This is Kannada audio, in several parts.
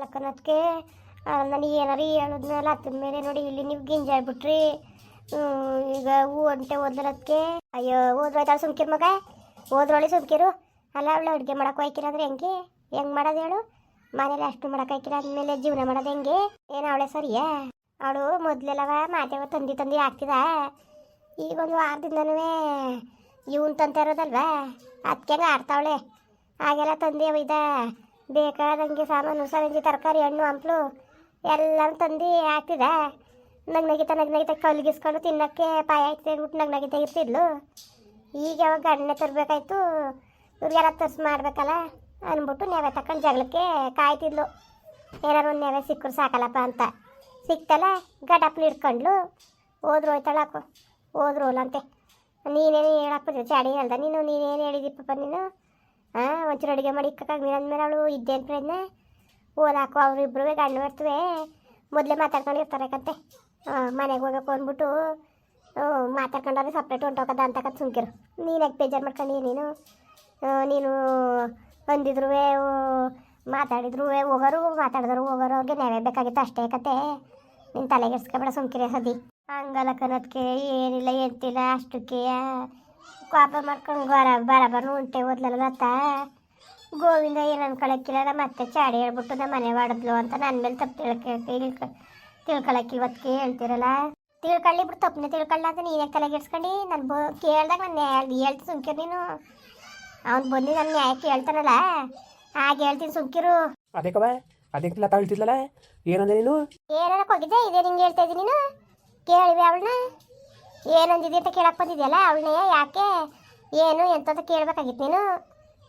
ಹಂಗಲ್ಲಕ್ಕನದ್ಕೆ ನನಗೆ ಏನಾರು ಹೇಳಿದ್ಮೇಲೆ ಅದ್ರ ಮೇಲೆ ನೋಡಿ ಇಲ್ಲಿ ನೀವು ಗಿಂಜಾಡ್ಬಿಟ್ರಿ ಈಗ ಹೂ ಅಂಟೆ ಓದ್ಲದಕ್ಕೆ ಅಯ್ಯೋ ಓದ್ರೋಯ್ತಾಳ ಸುಮ್ಕಿರ್ ಮಗ. ಓದ್ರೊಳಿ ಸುಮ್ಕಿರು. ಅಲ್ಲ ಅವಳು ಅಡುಗೆ ಮಾಡಕ್ಕೆ ಹೋಯ್ಕಿರ ಅಂದ್ರೆ ಹೆಂಗೆ? ಹೆಂಗೆ ಮಾಡೋದು ಹೇಳು? ಮನೇಲಿ ಅಷ್ಟು ಮಾಡಕ್ಕೆ ಹೋಯ್ಕಿರ ಅಂದಮೇಲೆ ಜೀವನ ಮಾಡೋದು ಹೆಂಗೆ? ಏನು ಅವಳೆ ಸರಿಯಾ? ಅವಳು ಮೊದಲೆಲ್ಲವ ಮಾತೇವ ತಂದಿ ತಂದಿ ಹಾಕ್ತಿದ? ಈಗ ಒಂದು ವಾರದಿಂದನೂ ಇವನ್ ತಂತ ಇರೋದಲ್ವಾ? ಅದಕ್ಕೆ ಆಡ್ತಾವಳೆ? ಹಾಗೆಲ್ಲ ತಂದೆ ಒಯ್ದ ಬೇಕಾದಂಗೆ ಸಾಮಾನು ಸರಂಜಿ ತರಕಾರಿ, ಹಣ್ಣು, ಹಂಪ್ಲು ಎಲ್ಲನೂ ತಂದು ಹಾಕ್ತಿದ್ದೆ. ನಗ್ ನಗಿತ ನಗ್ ನಗಿತ ಕಲ್ಗಿಸ್ಕೊಂಡು ತಿನ್ನಕ್ಕೆ ಪಾಯ ಆಯ್ತು ಊಟ ನಗ್ ನಗಿತ ಇರ್ತಿದ್ಲು. ಈಗ ಯಾವಾಗ ಗಣ್ಣೆ ತರಬೇಕಾಯ್ತು, ಇವ್ರಿಗೆಲ್ಲ ತರ್ಸಿ ಮಾಡ್ಬೇಕಲ್ಲ ಅಂದ್ಬಿಟ್ಟು ನೆವೆ ತಕೊಂಡು ಜಗಳಕ್ಕೆ ಕಾಯ್ತಿದ್ಲು. ಏನಾರು ಒಂದು ನೆವೆ ಸಿಕ್ಕರು ಸಾಕಲ್ಲಪ್ಪ ಅಂತ. ಸಿಕ್ತಲ್ಲ ಗಡಪ್ಲು ಹಿಡ್ಕೊಂಡ್ಲು. ಹೋದ್ರು ಹೋಯ್ತಾಳಾಕು ಹೋದ್ರು ಹೋಲಂತೆ ನೀನೇನು ಹೇಳಪ್ಪ ಚಾಡಿ ಹೇಳ್ದ. ನೀನು ನೀನೇನು ಹೇಳಿದಿ ನೀನು? ಹಾಂ ಒಂಚೂರು ಅಡುಗೆ ಮಾಡಿ ಇಕ್ಕಾಗ ಅಂದಮೇಲೆ ಅವಳು ಇದ್ದೇನು ಪ್ರಯತ್ನ ಓದಾಕು ಇಬ್ಬರು ಗಂಡು ಬರ್ತವೆ. ಮೊದಲೇ ಮಾತಾಡ್ಕೊಂಡಿರ್ತಾರಕಂತೆ ಮನೆಗೆ ಹೋಗಬೇಕು ಅಂದ್ಬಿಟ್ಟು ಹ್ಞೂ ಮಾತಾಡ್ಕೊಂಡ್ರೆ ಸಪ್ರೇಟ್ ಹೊಂಟೋಗದ ಅಂತಕತ್ ಸುಮ್ಕಿರು. ನೀನು ಯಾಕೆ ಬೇಜಾರು ಮಾಡ್ಕೊಂಡು ನೀನು? ನೀನು ಅಂದಿದ್ರು ಮಾತಾಡಿದ್ರು ಹೋಗೋರು ಮಾತಾಡಿದ್ರು ಹೋಗೋರು, ಅವ್ರಿಗೆ ನೆವೆ ಬೇಕಾಗಿತ್ತು ಅಷ್ಟೇ ಕತೆ. ನಿನ್ನ ತಲೆಗೆಡ್ಸ್ಕೊಬೇಡ ಸುಮ್ಕಿರಿ ಸದಿ. ಹಂಗಲ್ಲ ಕನ್ನೋದಕ್ಕೆ ಏನಿಲ್ಲ, ಎಂತಿಲ್ಲ, ಅಷ್ಟಕ್ಕೆ. ಕೋಪ ಮಾಡ್ಕೊಂಡು ಬರ ಬರಬರ ಉಂಟೆ ಓದ್ಲಲ್ಲ ಅತ್ತ ಗೋವಿಂದ ಏನು ಅನ್ಕೊಳಕ್ಕಿಲ್ಲ ಮತ್ತೆ ಚಾಡಿ ಹೇಳ್ಬಿಟ್ಟು ನಮ್ಮ ಮನೆ ಮಾಡಿದ್ಲು ಅಂತ ನನ್ನ ಮೇಲೆ ತಪ್ಪು ತಿಳ್ಕ ತಿಳ್ಕ ತಿಳ್ಕೊಳಕ್ಕೆ ಇವತ್ತಿಗೆ ಹೇಳ್ತಿರಲ್ಲ? ತಿಳ್ಕೊಳ್ಳಿ ಬಿಟ್ಟು ತಪ್ಪನೆ ತಿಳ್ಕೊಳ್ಳ ಅಂತ ನೀನೇ ತಲೆಗೆಡ್ಸ್ಕೊಂಡು ನಾನು ಬ ಕೇಳ್ದಾಗ ನಾನು ಹೇಳ್ತೀನಿ ಸುಮ್ಕಿರು ನೀನು. ಅವ್ನು ಬಂದು ನನ್ನ ನ್ಯಾಯ ಕೇಳ್ತಾನಲ್ಲ. ಹಾಗೆ ಹೇಳ್ತೀನಿ ಸುಮ್ಕಿರು. ಅದಕ್ಕವ ಅದಕ್ಕೆ ಲತಾ ತಳ್ತಿದ್ಲಲ್ಲ? ಏನಂದೆ ನೀನು? ಏನಾರ ಹೋಗಿದ್ದೆ ಇದೇ ನಿಂಗೆ ಹೇಳ್ತಾ ಇದ್ದೀನಿ ನೀನು. ಕೇಳಿವೆ ಅವಳನ್ನ. ಏನಂದಿದ್ದಿ ಅಂತ ಕೇಳಕ್ ಬಂದಿದ್ಯಲ್ಲ ಅವಳನ್ನೇ ಯಾಕೆ? ಏನು ಎಂತಂತ ಕೇಳ್ಬೇಕಾಗಿತ್ತು ನೀನು?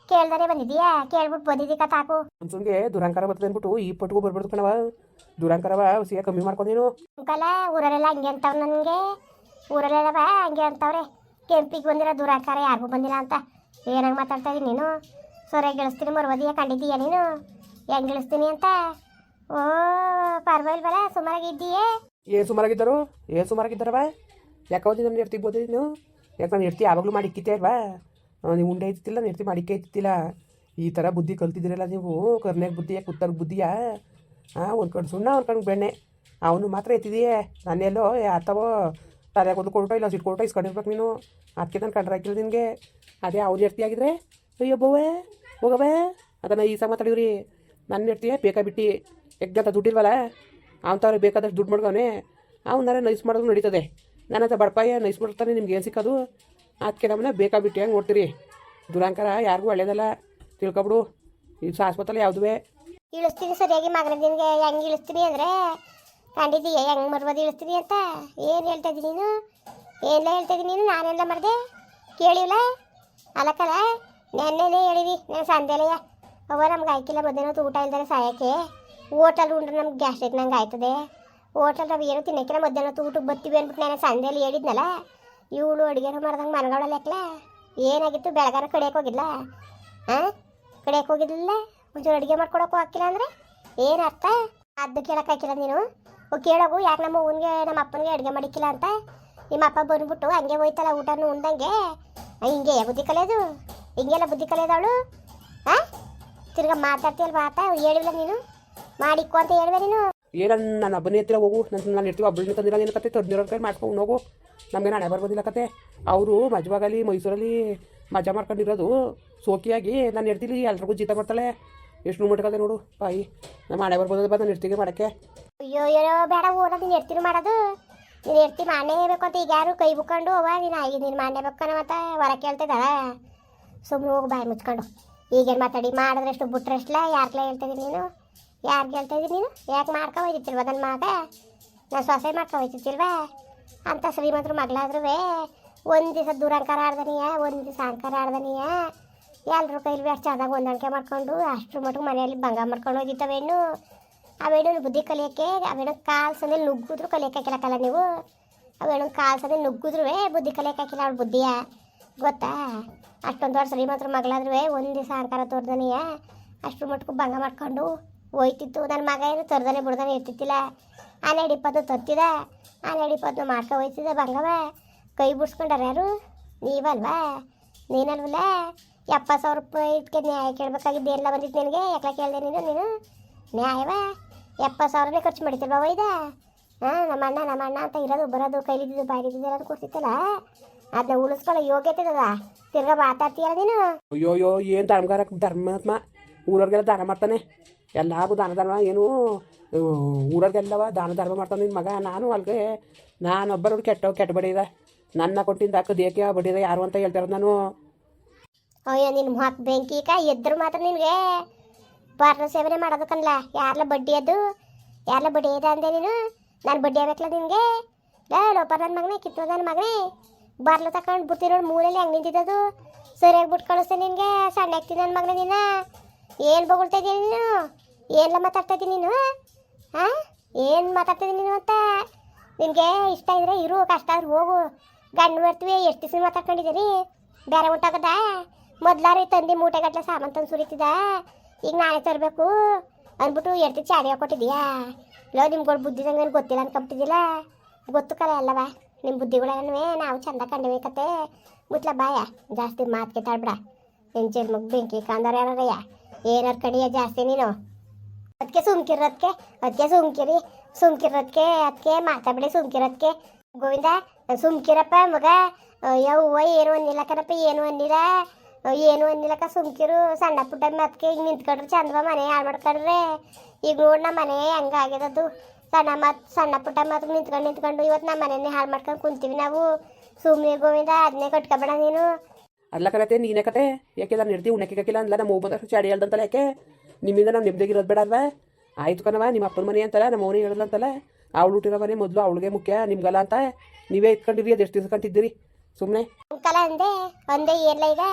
ಕೇಳ್ದಾನೆ ಬಂದಿದ್ಯಾ ಕೇಳ್ಬಿಟ್ಟು ಬಂದಿದ್ದಿ ಕತಾಕು ಮನ್ಸೂನ್ಗೆ ದುರಂಕಾರ ಬರ್ತದೆ ಅಂದ್ಬಿಟ್ಟು ಈ ಪಟ್ಟಿಗೂ ಬರ್ಬಾರ್ದು ಕಣವ ದುರಂಕಾರವ ಸಿಯ ಕಮ್ಮಿ ಮಾಡ್ಕೊಂಡು ನೀನು. ಅಂಕಲ ಊರಲ್ಲೆಲ್ಲ ಹಂಗೆ ಅಂತವ್ ನನಗೆ. ಊರಲ್ಲೆಲ್ಲವ ಹಂಗೆ ಅಂತವ್ರೆ. ಕೆಂಪಿಗೆ ಬಂದಿರೋ ದುರಾಕಾರ ಯಾರಿಗೂ ಬಂದಿಲ್ಲ ಅಂತ. ಏನಂಗೆ ಮಾತಾಡ್ತಾ ಇದೀನಿ ನೀನು? ಸೊರೆ ಗೆಳಿಸ್ತೀನಿ ಮರ್ವದಿಯ ಕಂಡಿದ್ದೀಯ ನೀನು? ಹೆಂಗೆ ಗೆಳಿಸ್ತೀನಿ ಅಂತ? ಓ ಪರ್ವಾಗಿಲ್ವಲ್ಲ ಸುಮಾರಾಗಿದ್ದೀಯೇ ಏನು ಸುಮಾರಾಗಿದ್ದರು ಏನು ಸುಮಾರಾಗಿದ್ದಾರವ ಯಾಕೆ ಹೋದಿ ನನ್ನ ಎರ್ತಿ ಬೋದ್ರಿ ನೀನು? ಯಾಕೆ ನಾನು ಇರ್ತಿ ಯಾವಾಗಲೂ ಮಾಡಿ ಇಕ್ಕಿದ್ದೆ ಅಲ್ವಾ? ನೀವು ಉಂಡೆ ಇತ್ತಿಲ್ಲ ನಿರ್ತಿ ಎರ್ತಿ ಮಾಡಿಕ್ಕೆ ಐತಿಲ್ಲ ಈ ಥರ ಬುದ್ಧಿ ಕಲ್ತಿದ್ದೀರಲ್ಲ ನೀವು? ಕರ್ನಾಗ ಬುದ್ಧಿಯ ಉತ್ತರ ಬುದ್ಧಿಯಾ? ಹಾಂ ಒಂದು ಕಣ್ಣು ಸುಣ್ಣ, ಒಂದು ಕಣ್ಣು ಬೆಣ್ಣೆ. ಅವನು ಮಾತ್ರ ಎತ್ತಿದೆಯೇ? ಎಲ್ಲೋ ಆತವೋ ತಲೆಗೆ ಒಂದು ಕೊಟ್ಟು ಇಲ್ಲ, ಸಿಟ್ಟು ಕೊಟ್ಟು ಇಸ್ಕೊಂಡಿರ್ಬೇಕು ನೀನು. ಅದಕ್ಕೆ ನಾನು ಕಂಡ್ರೆ ಹಾಕಿಲ್ಲ ನಿನಗೆ. ಅದೇ ಅವ್ರು ಎರ್ತಿ ಆಗಿದ್ರೆ? ಅಯ್ಯೋ ಬೋವೆ ಹೋಗವೆ ಅದನ್ನು ಈ ಸಹ ಮಾತಾಡಿವ್ರಿ. ನನ್ನ ಇರ್ತೀಯ ಬೇಕಾ ಬಿಟ್ಟು. ಎಗ್ಗಂತ ದುಡ್ಡಿಲ್ವಲ್ಲ? ಅವ್ನ ಬೇಕಾದಷ್ಟು ದುಡ್ಡು ಮಾಡ್ಕವನೆ ಅವನಾರ ನೈಸ್ ಮಾಡೋದು ನಡೀತದೆ. ನನ್ನ ಹತ್ರ ಬಡಪಾಯ ನೈಸ್ ಮಾಡ್ತಾನೆ ನಿಮ್ಗೆ ಏನು ಸಿಕ್ಕೋದು? ಅದಕ್ಕೆ ನಮ್ಮನ್ನ ಬೇಕಾಗ್ಬಿಟ್ಟು ಹೆಂಗೆ ನೋಡ್ತೀರಿ. ದುರಾಂಕಾರ ಯಾರಿಗೂ ಒಳ್ಳೇದಲ್ಲ. ತಿಳ್ಕೊಬಿಡು. ಈ ಆಸ್ಪತ್ರೆ ಯಾವುದುವೆ ಇಳಿಸ್ತೀನಿ ಸರಿಯಾಗಿ ಮಗನ ದಿನಗೆ ಹೆಂಗೆ ಇಳಿಸ್ತೀನಿ ಅಂದರೆ? ಕಂಡಿದ್ದೀಯ, ಹೆಂಗೆ ಮರ್ಬೋದು ಇಳಿಸ್ತೀನಿ ಅಂತ? ಏನು ಹೇಳ್ತಾ ಇದ್ದೀನಿ ನೀನು? ಏನೆಲ್ಲ ಹೇಳ್ತಾ ಇದ್ದೀನಿ ನೀನು? ನಾನೆಲ್ಲ ಮಾಡಿದೆ ಕೇಳಿಲ್ಲ? ಅಲಕಲ್ಲ ನೆನ್ನೆನೇ ಹೇಳಿದಿ, ನಾನು ಸಂದೇಲಯ್ಯ ಅವ್ವ ನಮ್ಗೆ ಆಯ್ಕಿಲ್ಲ, ಮಧ್ಯಾಹ್ನ ಊಟ ಇಲ್ದರೆ ಸಾಯಕ್ಕೆ. ಹೋಟೆಲ್ ಉಂಡ್ರೆ ನಮ್ಗೆ ಗ್ಯಾಸ್ಟ್ರಿಕ್ ನಂಗೆ ಆಯ್ತದೆ. ಹೋಟೆಲ್ ನಾವು ಏನು ತಿನ್ನಕ್ಕಿಲ್ಲ, ಮಧ್ಯಾಹ್ನ ಊಟಕ್ಕೆ ಬರ್ತೀವಿ ಅಂದ್ಬಿಟ್ಟು ನಾನು ಸಂಜೆಯಲ್ಲಿ ಹೇಳಿದ್ನಲ್ಲ, ಇವಳು ಅಡುಗೆನ ಮಾಡ್ದಂಗೆ ಮನಗಳಲ್ಲ ಯಾಕಲ? ಏನಾಗಿತ್ತು? ಬೆಳಗಾರ ಕಡಿಯಕ್ಕೆ ಹೋಗಿಲ್ಲ ಹಾಂ ಕಡಿಯಕ್ಕೆ ಹೋಗಿದ್ದಿಲ್ಲ ಒಂಚೂರು ಅಡುಗೆ ಮಾಡ್ಕೊಡಕ್ಕೂ ಹಾಕಿಲ್ಲ ಅಂದರೆ? ಏನು ಅರ್ಥ? ಅದು ಕೇಳಕ್ಕೆ ಹಾಕಿಲ್ಲ ನೀನು. ಕೇಳೋಗು, ಯಾಕೆ ನಮ್ಮ ಅವ್ವನಿಗೆ ನಮ್ಮ ಅಪ್ಪನಿಗೆ ಅಡುಗೆ ಮಾಡಿಕ್ಕಿಲ್ಲ ಅಂತ? ನಿಮ್ಮ ಅಪ್ಪ ಬಂದ್ಬಿಟ್ಟು ಹಂಗೆ ಹೋಯ್ತಲ್ಲ ಊಟನೂ ಉಂಡಂಗೆ ಹಿಂಗೆ ಬುದ್ಧಿ ಕಲಿಯೋದು ಹಿಂಗೆಲ್ಲ ಬುದ್ಧಿ ಕಲಿಯೋದವಳು ಹಾಂ ತಿರ್ಗಾ ಮಾತಾಡ್ತೀಯಲ್ಲ ಮಾತಾ ಹೇಳಿಲ್ಲ ನೀನು? ಮಾಡಿಕ್ಕು ಅಂತ ಹೇಳಿದೆ ನೀನು? ಏನ ನನ್ನ ಹಬ್ಬನೇ ಹತ್ತಿರ ಹೋಗು. ನನ್ನ ನಾನು ಇರ್ತೀವಿ ಹಬ್ಬನ ತಂದಿರೋ ಏನು ಕತೆ ತಂದಿರೋ ಕೈ ಮಾಡ್ಕೊಂಡು ಹೋಗು. ನಮಗೆ ಹಣೆ ಬರ್ಬೋದಿಲ್ಲ ಕತೆ ಅವರು ಮಜವಾಗಲಿ, ಮೈಸೂರಲ್ಲಿ ಮಜಾ ಮಾಡ್ಕೊಂಡಿರೋದು. ಸೋಕಿಯಾಗಿ ನಾನು ಇರ್ತೀನಿ ಎಲ್ರಿಗೂ ಜೀತ ಮಾಡ್ತಾಳೆ. ಎಷ್ಟು ಮಟ್ಕದೆ ನೋಡು. ಬಾಯಿ. ನಮ್ಮ ಹಣೆ ಬಾ ನಾನು ಇರ್ತಿಗೆ ಮಾಡೋಕ್ಕೆ. ಅಯ್ಯೋ, ಏನೋ ಬೇಡ ಓದ ನೀನು ಇರ್ತೀನಿ ಮಾಡೋದು. ನೀನು ಇರ್ತೀನಿ ಮಾಡೇ ಬೇಕು ಅಂತ ಈಗ ಯಾರು ಕೈ ಬುಕ್ಕೊಂಡು ಹೋಗ ನೀನು ಆಗಿ ನೀನು ಮಾಡೇ ಬೇಕನ ಮತ್ತೆ ಹೊರ ಕೇಳ್ತಿದ್ದಾಳ ಸುಮ್ಮನೆ ಹೋಗಿ, ಬಾಯಿ ಮುಚ್ಕೊಂಡು. ಈಗೇನು ಮಾತಾಡಿ? ಮಾಡಿದ್ರಷ್ಟು ಬಿಟ್ರಷ್ಟಲ್ಲ ಯಾರ್ಲೇ ಹೇಳ್ತಿದ್ದೀನಿ ನೀನು? ಯಾರಿಗೆ ಹೇಳ್ತಾ ಇದ್ದೀನಿ ನೀನು? ಯಾಕೆ ಮಾಡ್ಕೊ ಹೋಯ್ತಿಲ್ವ ನನ್ನ ಮಗ ನಾನು ಸೊಸೆ ಮಾಡ್ಕೊ ಹೋಯ್ತಿಲ್ವ ಅಂತ ಶ್ರೀಮಂತರು ಮಗಳಾದ್ರೂ ಒಂದು ದಿವಸ ದೂರಂಕಾರ ಆಡ್ದನಿಯ, ಒಂದು ದಿವಸ ಅಂಕಾರ ಆಡ್ದನಿಯ ಎಲ್ಲರೂ ಕೈಲಿ ಅಷ್ಟು ಚೆನ್ನಾಗಿ ಹೊಂದಾಣಿಕೆ ಮಾಡ್ಕೊಂಡು, ಅಷ್ಟ್ರ ಮಟ್ಟಿಗೆ ಮನೆಯಲ್ಲಿ ಭಂಗ ಮಾಡ್ಕೊಂಡು ಹೋಗಿತ್ತವೇನು ಅವೇನು ಬುದ್ಧಿ ಕಲಿಯೋಕ್ಕೆ, ಅವೇನು ಕಾಲು ಸಂದೆ ನುಗ್ಗಿದ್ರು ಕಲಿಯೋಕೆ ಹಾಕಿಲ್ಲಕ್ಕಲ್ಲ ನೀವು. ಅವೇನು ಕಾಲು ಸಂದೆ ನುಗ್ಗಿದ್ರು ಬುದ್ಧಿ ಕಲಿಯೋಕ್ಕಾಗಿಲ್ಲ ಅವ್ಳ ಬುದ್ಧಿಯ. ಗೊತ್ತಾ? ಅಷ್ಟೊಂದು ದೊಡ್ಡ ಶ್ರೀಮಂತರ ಮಗಳಾದ್ರೂ ಒಂದು ದಿವಸ ಅಂಕಾರ ತೋರ್ದನಿಯ, ಅಷ್ಟ್ರ ಮಟ್ಟಿಗೆ ಭಂಗ ಮಾಡ್ಕೊಂಡು ಹೋಯ್ತಿತ್ತು. ನನ್ನ ಮಗ ಏನು ತರ್ದಾನೆ ಬಿಡ್ದಾನೆ ಇರ್ತಿತ್ತಿಲ್ಲ. ಹನ್ನೆರಡು ಇಪ್ಪತ್ತು ತತ್ತಿದ. ಹನ್ನೆರಡು ಇಪ್ಪತ್ತು ಮಾಡ್ಕೊ ಹೋಯ್ತಿದ್ದ ಬಂಗವ. ಕೈ ಬಿಡ್ಸ್ಕೊಂಡಾರ ಯಾರು? ನೀವಲ್ವಾ? ನೀನಲ್ವಲ್ಲ? ಎಪ್ಪತ್ತು ಸಾವಿರ ರೂಪಾಯಿ ಇದಕ್ಕೆ ನ್ಯಾಯ ಕೇಳಬೇಕಾಗಿದ್ದು. ಎಲ್ಲ ಬಂದಿತ್ತು ನಿನಗೆ? ಎಕ್ಲ ಕೇಳಿದೆ ನೀನು? ನೀನು? ನ್ಯಾಯವಾ? ಎಪ್ಪತ್ತು ಸಾವಿರನೇ ಖರ್ಚು ಮಾಡಿತಿಲ್ವ ಒಯ್ದ? ಹಾಂ, ನಮ್ಮ ಅಣ್ಣ ನಮ್ಮ ಅಣ್ಣ ಅಂತ ಇರೋದು, ಬರೋದು ಕೈಲಿದ್ದು ಬಾಯಿಲಿದ್ದು ಅಂತ ಕೊಡ್ತಿತ್ತಲ್ಲ? ಅದನ್ನ ಉಳಿಸ್ಕೊಳ್ಳೋ ಯೋಗ್ಯತೆ ಅದ. ತಿರ್ಗಾ ಮಾತಾಡ್ತೀಯಲ್ಲ ನೀನು? ಅಯ್ಯೋ ಏನು ಧರ್ಮಗಾರ, ಧರ್ಮಾತ್ಮ? ಊರವ್ರಿಗೆಲ್ಲ ದಾನ ಮಾಡ್ತಾನೆ. ಎಲ್ಲಾಗೂ ದಾನ ಧರ್ಮ ಏನು ಊರವ್ರಿಗೆಲ್ಲವ ದಾನ ಧರ್ಮ ಮಾಡ್ತಾನೆ ನಿನ್ನ ಮಗ. ನಾನು ಅಲ್ಗೆ, ನಾನು ಒಬ್ಬರು ಕೆಟ್ಟ ಕೆಟ್ಟ ಬಡಿದ ನನ್ನ ಕೊಟ್ಟಿಂದ ಏಕೆ ಬಡಿದ ಯಾರು ಅಂತ ಹೇಳ್ತಾರ ನಾನು. ಅಯ್ಯೋ ನಿನ್ನ ಮಾತು ಬೆಂಕಿ ಕಾ ಎದ್ರು ಮಾತ್ರ ನಿನಗೆ. ಬಾರ್ಲ ಸೇವನೆ ಮಾಡೋದಕ್ಕಲ್ಲ ಯಾರ್ಲ ಬಡ್ಡಿ ಅದು? ಯಾರ್ಲ ಬಡ್ಡಿ ಇದೆ ಅಂದೆ ನೀನು? ನಾನು ಬಡ್ಡಿ ಆಗ್ಬೇಕಲ್ಲ ನಿನಗೆ. ಲೋಪ ನನ್ನ ಮಗನೇ ಕಿತ್ತು ನನ್ನ ಮಗನೇ. ಬಾರ್ಲ ತಕೊಂಡು ಬುತ್ತಿರೋಡು ಮೂಲೆಯಲ್ಲಿ ಹೆಂಗೆ ನಿಂತಿದ್ದದು. ಸರಿಯಾಗಿ ಬಿಟ್ಟು ಕಳಿಸ್ತೇನೆ ನಿನಗೆ ಸಣ್ಣ ಆಗ್ತೀನಿ ನನ್ನ ಮಗನೇ ನೀನು. ಏನು ಬೊಗಳ್ತಾ ಇದ್ದೀನಿ ನೀನು? ಏನೆಲ್ಲ ಮಾತಾಡ್ತಾ ನೀನು ಹಾಂ ಏನು ಮಾತಾಡ್ತಾ ಇದೀನಿ ನೀನು ಅಂತ? ನಿನಗೆ ಇಷ್ಟ ಇದ್ರೆ ಇರು, ಕಷ್ಟ ಆದ್ರೆ ಹೋಗು. ಗಂಡು ಬರ್ತೀವಿ ಎಷ್ಟು ದಿವಸ ಮಾತಾಡ್ಕೊಂಡಿದ್ದೀರಿ? ಬೇರೆ ಉಂಟಾಗದ ಮೊದ್ಲಾರಿ ತಂದು ಮೂಟೆಗಟ್ಟಲೆ ಸಾಮಾನು ತಂದು ಸುರಿತಿದ ಈಗ ನಾಳೆ ತರಬೇಕು ಅಂದ್ಬಿಟ್ಟು ಎರಡು ಚಾಡಿ ಹಾಕೊಟ್ಟಿದ್ಯಾ ಲೋ ನಿಮ್ಗಳು ಬುದ್ಧಿ ನಂಗೆ ಗೊತ್ತಿಲ್ಲ ಅನ್ಕೊಂಬಿಟ್ಟಿದ್ದಿಲ್ಲ ಗೊತ್ತು ಕಲೆ ಅಲ್ಲವ ನಿಮ್ಮ ಬುದ್ಧಿಗಳೇ ನಾವು ಚಂದ ಕಂಡಬೇಕತ್ತೆ ಮುತ್ಲ ಬಾಯ, ಜಾಸ್ತಿ ಮಾತು ತಾಳ್ಬಿಡ ನಿನ್ನ ಜನ್ಮಕ್ಕೆ ಬೆಂಕಿ ಕಾಂದಾರ ಯಾರಯ್ಯ ಏನಾರು ಕಡಿಯ ಜಾಸ್ತಿ ನೀನು? ಅದಕ್ಕೆ ಸುಮ್ಕಿರೋದಕ್ಕೆ ಅದಕ್ಕೆ ಸುಮ್ಕಿರಿ ಸುಮ್ಕಿರೋದಕ್ಕೆ ಅದಕ್ಕೆ ಮಾತಾಡ್ಬಿಡಿ ಸುಮ್ಕಿರೋದಕ್ಕೆ ಗೋವಿಂದ, ಸುಮ್ಕಿರಪ್ಪ ಮಗ, ಯವ್ವ ಏನು ಅನ್ನಿಲ್ಲ ಕಣಪ್ಪ, ಏನು ಅನ್ನಿಲ್ಲ, ಏನು ಅನ್ನಿಲ್ಲಕ್ಕ ಸುಮ್ಕಿರು. ಸಣ್ಣ ಪುಟ್ಟ ಮತ್ಕೆ ಈಗ ನಿಂತ್ಕೊಂಡ್ರೆ ಚಂದವ ಮನೆ ಹಾಳು ಮಾಡ್ಕೊಂಡ್ರೆ. ಈಗ ನೋಡಿ ನಮ್ಮ ಮನೆ ಹಂಗಾಗ್ಯದದು ಸಣ್ಣ ಮತ್ತು ಸಣ್ಣ ಪುಟ್ಟ ಮತ್ತು ನಿಂತ್ಕೊಂಡು ನಿಂತ್ಕೊಂಡು ಇವತ್ತು ನಮ್ಮ ಮನೆಯೇ ಹಾಳು ಮಾಡ್ಕೊಂಡು ಕುಂತೀವಿ ನಾವು. ಸುಮ್ಮನೆ ಗೋವಿಂದ ಅದನ್ನೇ ಕಟ್ಕೊಬೇಡ ನೀನು. ಅಲ್ಲ ಕಣತೆ, ನೀನೇ ಕತೆ. ಯಾಕೆಲ್ಲ ನಿರ್ದಿ ನಿರ್ತಿ ಉಣ್ಣಕ್ಕೆ ನಮ್ಮ ಚಾಡಿ ಹೇಳ್ದಂತಲ್ಲ ಯಾಕೆ? ನಿಮ್ಮಿಂದ ನಾವು ನೆಮ್ಮದಿಗಿರೋದು ಬೇಡ ಅಲ್ವಾ? ಆಯ್ತು ಕಣವ ನಿಮ್ಮ ಅಪ್ಪನ ಮನೆ ಅಂತಲ್ಲ, ನಮ್ಮ ಅವನೇ ಅಂತಲ್ಲ. ಅವಳು ಹುಟ್ಟಿರೋ ಮನೆ ಮೊದಲು ಅವಳಿಗೆ ಮುಖ್ಯ, ನಿಮ್ಗಲ್ಲ ಅಂತ. ನೀವೇ ಇಟ್ಕೊಂಡಿರಿ ಅದು ಎಷ್ಟು ಇಸ್ಕೊಂಡಿದ್ದೀರಿ ಸುಮ್ಮನೆ ಅಂಕಲ ಅಂದೆ, ಒಂದೇ ಏರ್ಲ ಈಗ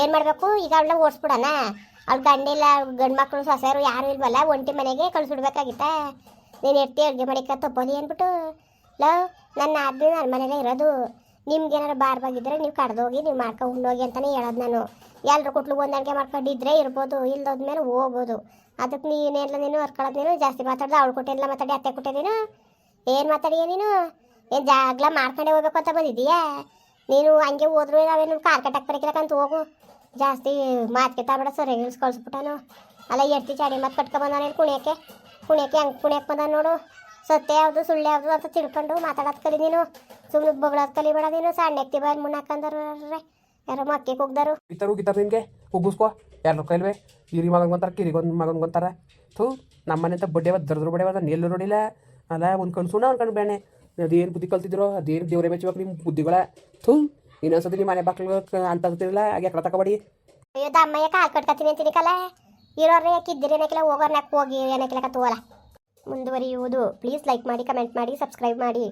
ಏನು ಮಾಡಬೇಕು? ಈಗ ಅವಳನ್ನ ಓಡಿಸ್ಬಿಡೋಣ. ಅವ್ಳ ಗಂಡಿಲ್ಲ ಗಂಡು ಮಕ್ಕಳು ಸೊಸೆಯರು ಯಾರು ಇಲ್ವಲ್ಲ, ಒಂಟಿ ಮನೆಗೆ ಕಳ್ಸಿಡ್ಬೇಕಾಗಿತ್ತ. ನೀನು ಎಟ್ಟಿ ಅಡುಗೆ ಮಾಡಿಕ ತಪ್ಪೋದಿ ಅಂದ್ಬಿಟ್ಟು. ಲವ್ ನನ್ನ ಆದ್ಮಿ ನನ್ನ ಮನೇಲೇ ಇರೋದು. ನಿಮ್ಗೆ ಏನಾರು ಬಾರ್ಬಾಗಿದ್ರೆ ನೀವು ಕಡ್ದೋಗಿ, ನೀವು ಮಾಡ್ಕೊಂಡು ಹೋಗಿ ಅಂತಲೇ ಹೇಳೋದು ನಾನು. ಎಲ್ಲರೂ ಕೊಟ್ಲು ಹೊಂದಾಣಿಕೆ ಮಾಡ್ಕೊಂಡಿದ್ರೆ ಇರ್ಬೋದು, ಇಲ್ದೋದ್ಮೇಲೆ ಹೋಗ್ಬೋದು. ಅದಕ್ಕೆ ನೀನೇಲ್ಲ ನೀನು ಹರ್ಕೊಳ್ಳೋದು ನೀನು, ಜಾಸ್ತಿ ಮಾತಾಡ್ದೆ ಅವಳು ಕೊಟ್ಟಿಲ್ಲ ಮಾತಾಡಿ, ಅತ್ತೆ ಕೊಟ್ಟೆ ನೀನು. ಏನು ಮಾತಾಡಿಯ ನೀನು? ಏನು ಜಾಗ್ಲ ಮಾಡ್ಕೊಂಡೆ ಹೋಗ್ಬೇಕು ಅಂತ ಬಂದಿದ್ದೀಯಾ? ನೀನು ಹಂಗೆ ಹೋದ್ರು ನಾವೇನು ಕಾರ್ ಕಟ್ಟಕ್ಕೆ ಬರಕಿಲ್ಲಕಂತ ಹೋಗು. ಜಾಸ್ತಿ ಮಾತ್ಕೆ ತಾಬೇಡ ಸರಿ ಇಳಿಸ್ ಕಳ್ಸ್ಬಿಟ್ಟಾನು. ಅಲ್ಲ, ಎಡ್ತಿ ಚಾಡಿ ಮತ್ತೆ ಕಟ್ಕೊಂಬಂದಾನೆ ಕುಣಿಯಕ್ಕೆ. ಕುಣಿಯಕ್ಕೆ ಹೆಂಗೆ ಕುಣಿಯಕ್ಕೆ ಬಂದ ನೋಡು. ಸತ್ಯ ಯಾವುದು, ಸುಳ್ಳು ಯಾವುದು ಅಂತ ತಿಳ್ಕೊಂಡು ಮಾತಾಡೋದು ಕಲಿ ನೀನು. ಸುಮ್ಮನೆ ಬೊಗಳೋದು ಕಲಿಬೇಡ ನೀನು. ಸಣ್ಣ ಎತ್ತಿ ಬಾಯಿ ಮುನ್ನಾಕಂದ್ರೆ ಯಾರಮ್ಮ ಕೇಕ್ ಹೋಗ್ದಾರು? ಇತ್ತರು ಗಿತ್ತಾರ ನಿನಗೆ? ಉಗ್ಗಿಸ್ಕೋ ಯಾರು ರೊಕ್ಕ ಇಲ್ವೇ ಇರಿ ಮಗನಿಗೆ ಅಂತಾರೆ ಕಿರಿಗೊಂದು ಮಗನಿಗೆ ಅಂತಾರೆ ಥೂ ನಮ್ಮನೆ ಅಂತ ಬಡ್ಡೆ ಬದ್ ದರ್ದ್ರ ಬಡ್ಡೆ ಬದ ಎಲ್ಲೂ ನೋಡಿಲ್ಲ. ಅಲ್ಲ ಒಂದು ಕಣ್ಣು ಸುಣ್ಣ ಒಂದು ಕಣ್ಣು ಬೇಣೆ ಅದೇನು ಬುದ್ಧಿ ಕಲ್ತಿದ್ರು ಅದೇನು ದೇವರೇ ಬೆಚ್ಚಬೇಕು ನಿಮ್ಮ ಬುದ್ಧಿಗಳ? ಥೂ ಇನ್ನೊಂದ್ಸತಿ ನಿಮ್ಮ ಮನೆ ಬಾಕ್ಲ ಅಂತ ಅಂತಿರಲ್ಲ ಹಾಗೆ ಕಡೆ ತಗೋಬೇಡಿ ಅಯ್ಯೋ ದಮ್ಮಯ್ಯ ಕಾಲು ಕಟ್ಕತ್ತೀನಿ ಅಂತೀನಿ ಕಲ? ಇರೋರೇ ಯಾಕಿದ್ದೀರಿ ಏನಕ್ಕಿಲ್ಲ ಹೋಗೋರ್ನಾಕ್ ಹೋಗಿ ಏನಕ್ಕಿಲ್ಲ ಕತ್ತೋಲ ಮುಂದುವರಿಯುವುದು. ಪ್ಲೀಸ್ ಲೈಕ್ ಮಾಡಿ ಕಮೆಂಟ್ ಮಾಡಿ ಸಬ್ಸ್ಕ್ರೈಬ್ ಮಾಡಿ.